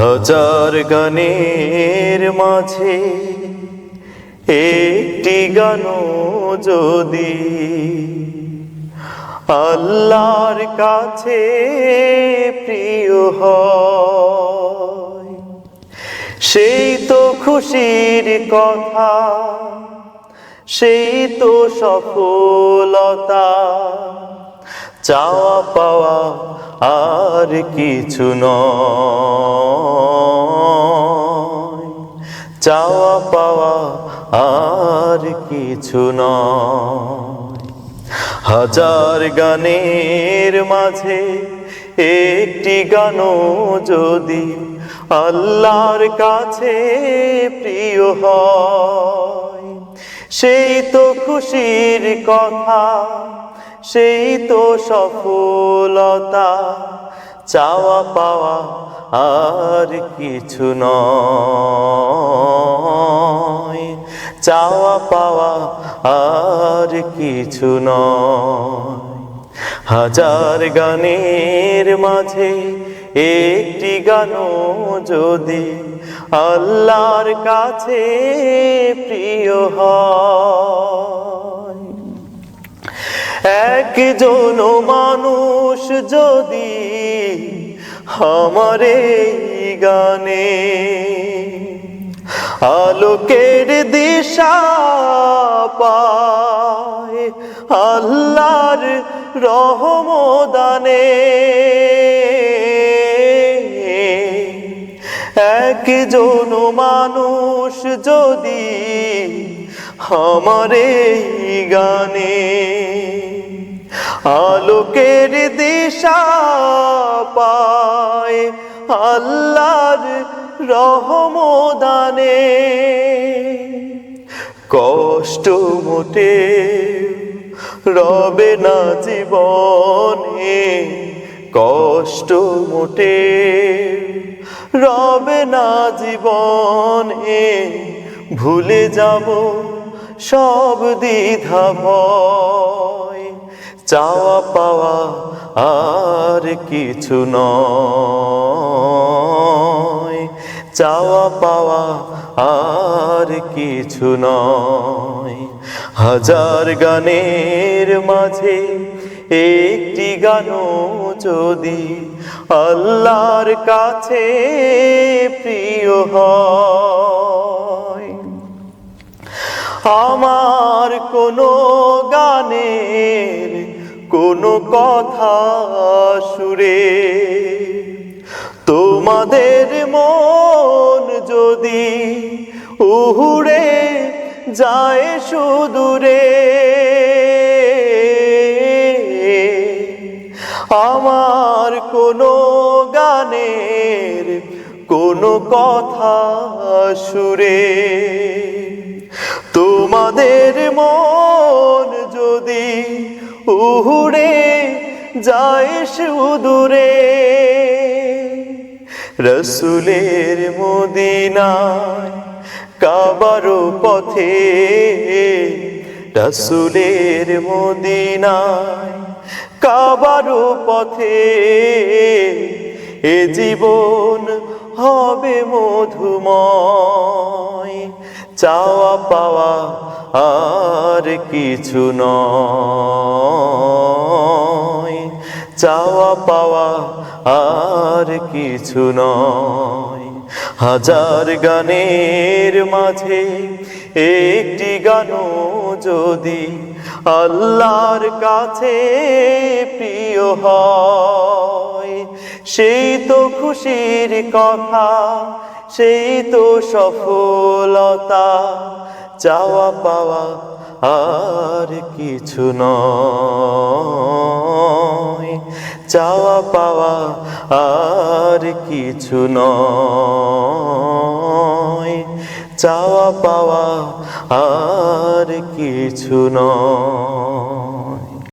হাজার গানের মাঝে একটি গান যদি আল্লাহর কাছে প্রিয় হয়, সেই তো খুশির কথা, সেই তো সফলতা। চাওয়া পাওয়া আর কিছু নয়। চাওয়া পাওয়া আর কিছু নয়। হাজার গানের মাঝে একটি গান যদি আল্লাহর কাছে প্রিয় হয়, সেই তো খুশির কথা সেই তো সফলতা, চাওয়া পাওয়া আর কিছু নয়। চাওয়া পাওয়া আর কিছু নয়। হাজার গানের মাঝে একটি গান যদি আল্লাহর কাছে প্রিয় হয় একজন মানুষ যদি আমারে গানে, আলোকের দিশা পায় আল্লাহর রহমদানে। একজন মানুষ যদি আমারে গানে আলোকের দিশা পায় আল্লাহর রহমদানে। কষ্ট মোটে রবে না জীবনে, কষ্ট মোটে রবে না জীবনে। ভুলে যাব সব দ্বিধা ভয়। চাওয়া পাওয়া আর কিছু নয়। চাওয়া পাওয়া আর কিছু নয়। হাজার গানের মাঝে একটি গান যদি আল্লাহর কাছে প্রিয় হয়। আমার কোনো কোনো কথা সুরে। তোমাদের মন যদি উহুড়ে যায় সুদূরে, আমার কোনো গানের কোনো কথা সুরে। তোমাদের মন উহুড়ে যায় সুদূরে রসুলের মদিনায় কাবারো পথে, রসুলের মদিনায় কাবারো পথে, এ জীবন হবে মধুময়। চাওয়া পাওয়া আর কিছু নয়। চাওয়া পাওয়া আর কিছু নয়। হাজার গানের মাঝে একটি গান যদি আল্লাহর কাছে প্রিয় হয়, সেই তো খুশির কথা সেই তো সফলতা, চাওয়া পাওয়া আর কিছু নয়। চাওয়া পাওয়া আর কিছু নয়। চাওয়া পাওয়া আর কিছু নয়।